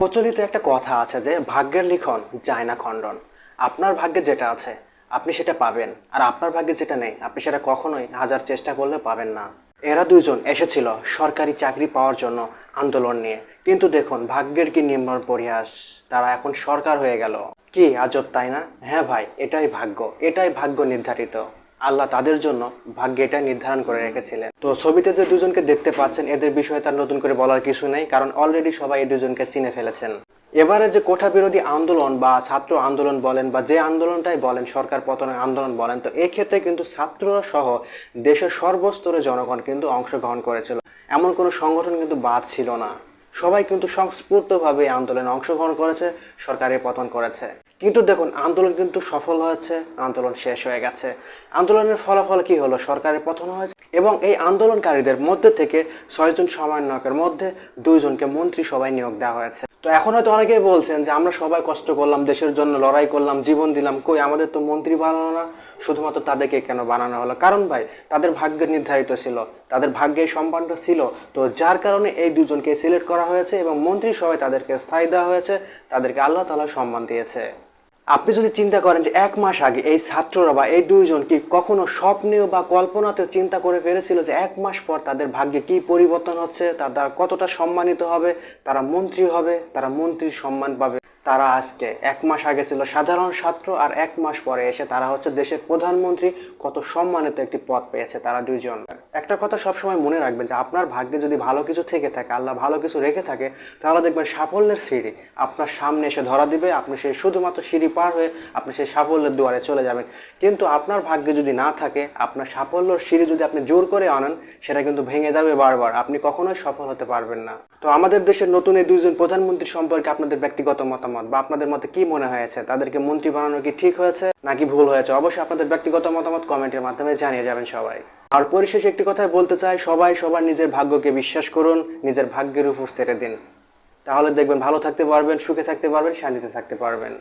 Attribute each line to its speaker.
Speaker 1: প্রচলিত একটা কথা আছে যে ভাগ্যের লিখন যায় না খণ্ডন। আপনার ভাগ্যে যেটা আছে, আপনি সেটা পাবেন। আর আপনার ভাগ্যে যেটা নেই, আপনি সেটা কখনোই হাজার চেষ্টা করলে পাবেন না। এরা দুজন এসেছিল সরকারি চাকরি পাওয়ার জন্য আন্দোলন নিয়ে। কিন্তু দেখুন, ভাগ্যের কি নির্মল পরিহাস? তারা এখন সরকার হয়ে গেল। কি আজব, তাই না? হ্যাঁ ভাই, এটাই ভাগ্য। এটাই ভাগ্য নির্ধারিত। আল্লাহ তাদের জন্য ভাগ্য এটা নির্ধারণ করে রেখেছিলেন। তো ছবিতে যে দুজনকে দেখতে পাচ্ছেন, এদের বিষয়ে তার নতুন করে বলার কিছু নেই, কারণ অলরেডি সবাই এই দুজনকে চিনে ফেলেছেন। এবারে যে কোঠা বিরোধী আন্দোলন বা ছাত্র আন্দোলন বলেন বা যে আন্দোলনটাই বলেন, সরকার পতনের আন্দোলন বলেন, তো এই ক্ষেত্রে কিন্তু ছাত্ররা সহ দেশের সর্বস্তরে জনগণ কিন্তু অংশগ্রহণ করেছিল। এমন কোনো সংগঠন কিন্তু বাদ ছিল না। সবাই কিন্তু সংস্ফূর্তভাবে আন্দোলনে অংশগ্রহণ করেছে সরকারের পতন করেছে। কিন্তু দেখুন, আন্দোলন কিন্তু সফল হয়েছে, আন্দোলন শেষ হয়ে গেছে। আন্দোলনের ফলাফল কি হলো? সরকারের পতন হয়েছে এবং এই আন্দোলনকারীদের মধ্যে থেকে ছয়জন সমন্বয়কের মধ্যে দুইজনকে মন্ত্রী সবাই নিয়োগ দেওয়া হয়েছে। তো এখন হয়তো অনেকেই বলছেন যে আমরা সবাই কষ্ট করলাম, দেশের জন্য লড়াই করলাম, জীবন দিলাম। কই, আমাদের তো মন্ত্রী বানানো না, শুধুমাত্র তাদেরকে কেন বানানো হলো? কারণ ভাই, তাদের ভাগ্য নির্ধারিত ছিল, তাদের ভাগ্যে সম্মানটা ছিল। তো যার কারণে এই দুজনকে সিলেক্ট করা হয়েছে এবং মন্ত্রী সবাই তাদেরকে স্থায়ী দেওয়া হয়েছে, তাদেরকে আল্লাহ তালা সম্মান দিয়েছে। আপনি যদি চিন্তা করেন যে এক মাস আগে এই ছাত্ররা বা এই দুইজন কি কখনো স্বপ্নেও বা কল্পনাতেও চিন্তা করে ফেলেছিল যে এক মাস পর তাদের ভাগ্যে কি পরিবর্তন হচ্ছে, তারা কতটা সম্মানিত হবে, তারা মন্ত্রী হবে, তারা মন্ত্রীর সম্মান পাবে? তারা আজকে এক মাস আগে ছিল সাধারণ ছাত্র আর এক মাস পরে এসে তারা হচ্ছে দেশের প্রধানমন্ত্রী। কত সম্মানিত একটি পদ পেয়েছে তারা দুইজন। একটা কথা সবসময় মনে রাখবেন যে আপনার ভাগ্যে যদি ভালো কিছু থেকে থাকে, আল্লাহ ভালো কিছু রেখে থাকে, তাহলে দেখবেন সাফল্যের সিঁড়ি। আপনার সামনে এসে ধরা দিবে, আপনি সেই শুধুমাত্র সিঁড়ি পার হয়ে আপনি সেই সাফল্যের দুয়ারে চলে যাবেন। কিন্তু আপনার ভাগ্যে যদি না থাকে, আপনার সাফল্যর সিঁড়ি যদি আপনি জোর করে আনেন, সেটা কিন্তু ভেঙে যাবে বারবার। আপনি কখনোই সফল হতে পারবেন না। তো আমাদের দেশের নতুন এই দুইজন প্রধানমন্ত্রী সম্পর্কে আপনাদের ব্যক্তিগত মতামত বা আপনাদের মতে কি মনে হয়েছে? তাদেরকে মন্ত্রী বানানো কি ঠিক হয়েছে নাকি ভুল হয়েছে? অবশ্যই আপনাদের ব্যক্তিগত মতামত কমেন্টের মাধ্যমে জানিয়ে যাবেন সবাই। আর পরিশেষে একটি কথাই বলতে চাই, সবাই সবার নিজের ভাগ্যকে বিশ্বাস করুন, নিজের ভাগ্যের উপর ছেড়ে দিন। তাহলে দেখবেন ভালো থাকতে পারবেন, সুখে থাকতে পারবেন, শান্তিতে থাকতে পারবেন।